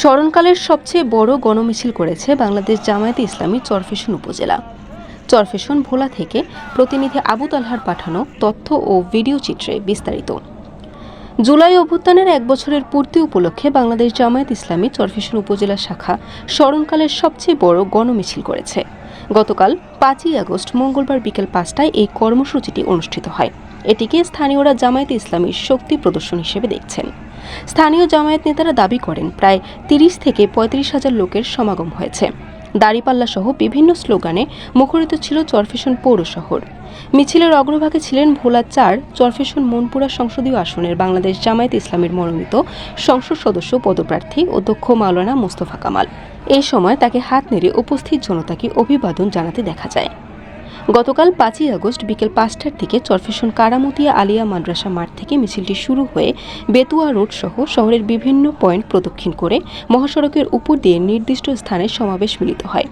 স্মরণকালের সবচেয়ে বড় গণমিছিল করেছে বাংলাদেশ জামায়াতে ইসলামী চরফেশন উপজেলা। চরফেশন ভোলা থেকে প্রতিনিধি আবু তালহার পাঠানো তথ্য ও ভিডিও চিত্রে বিস্তারিত। জুলাই অভ্যুত্থানের এক বছরের পূর্তি উপলক্ষে বাংলাদেশ জামায়াত ইসলামী চরফেশন উপজেলা শাখা স্মরণকালের সবচেয়ে বড় গণমিছিল করেছে। গতকাল পাঁচই আগস্ট মঙ্গলবার বিকেল পাঁচটায় এই কর্মসূচিটি অনুষ্ঠিত হয়। এটিকে স্থানীয়রা জামায়াতে ইসলামীর শক্তি প্রদর্শন হিসেবে দেখছেন। স্থানীয় জামায়াত নেতারা দাবি করেন, প্রায় তিরিশ থেকে পঁয়ত্রিশ হাজার লোকের সমাগম হয়েছে। দাড়িপাল্লা সহ বিভিন্ন স্লোগানে মুখরিত ছিল চরফেশন পৌর শহর। মিছিলের অগ্রভাগে ছিলেন ভোলা চার চরফেশন মনপুরা সংসদীয় আসনের বাংলাদেশ জামায়াত ইসলামের মনোনীত সংসদ সদস্য পদপ্রার্থী অধ্যক্ষ মাওলানা মোস্তফা কামাল। এই সময় তাকে হাত নেড়ে উপস্থিত জনতাকে অভিবাদন জানাতে দেখা যায়। গতকাল পাঁচই আগস্ট বিকেল পাঁচটার দিকে চরফেশন কারামতিয়া আলিয়া মাদ্রাসা মাঠ থেকে মিছিলটি শুরু হয়ে বেতুয়া রোড সহ শহরের বিভিন্ন পয়েন্ট প্রদক্ষিণ করে মহাসড়কের উপর দিয়ে নির্দিষ্ট স্থানে সমাবেশ মিলিত হয়।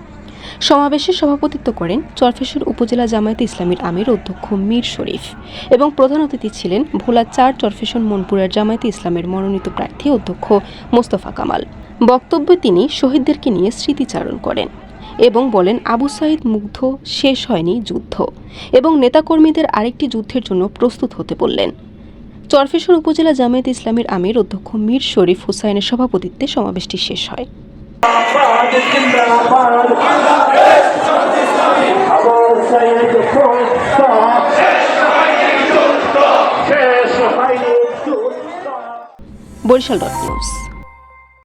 সমাবেশে সভাপতিত্ব করেন চরফেশন উপজেলা জামায়াতে ইসলামীর আমির অধ্যক্ষ মীর শরীফ এবং প্রধান অতিথি ছিলেন ভোলা চার চরফেশন মনপুরার জামায়াতে ইসলামের মনোনীত প্রার্থী অধ্যক্ষ মোস্তফা কামাল। বক্তব্যে তিনি শহীদদেরকে নিয়ে স্মৃতিচারণ করেন। এবং বলেন, আবু সাইদ মুগ্ধ, শেষ হয়নি যুদ্ধ এবং নেতাকর্মীদের আরেকটি যুদ্ধের জন্য প্রস্তুত হতে বললেন। চরফেশ্বর উপজেলা জামায়াত ইসলামের আমির অধ্যক্ষ মীর শরীফ হুসাইনের সভাপতিত্বে সমাবেশটি শেষ হয়। Barishal dot news.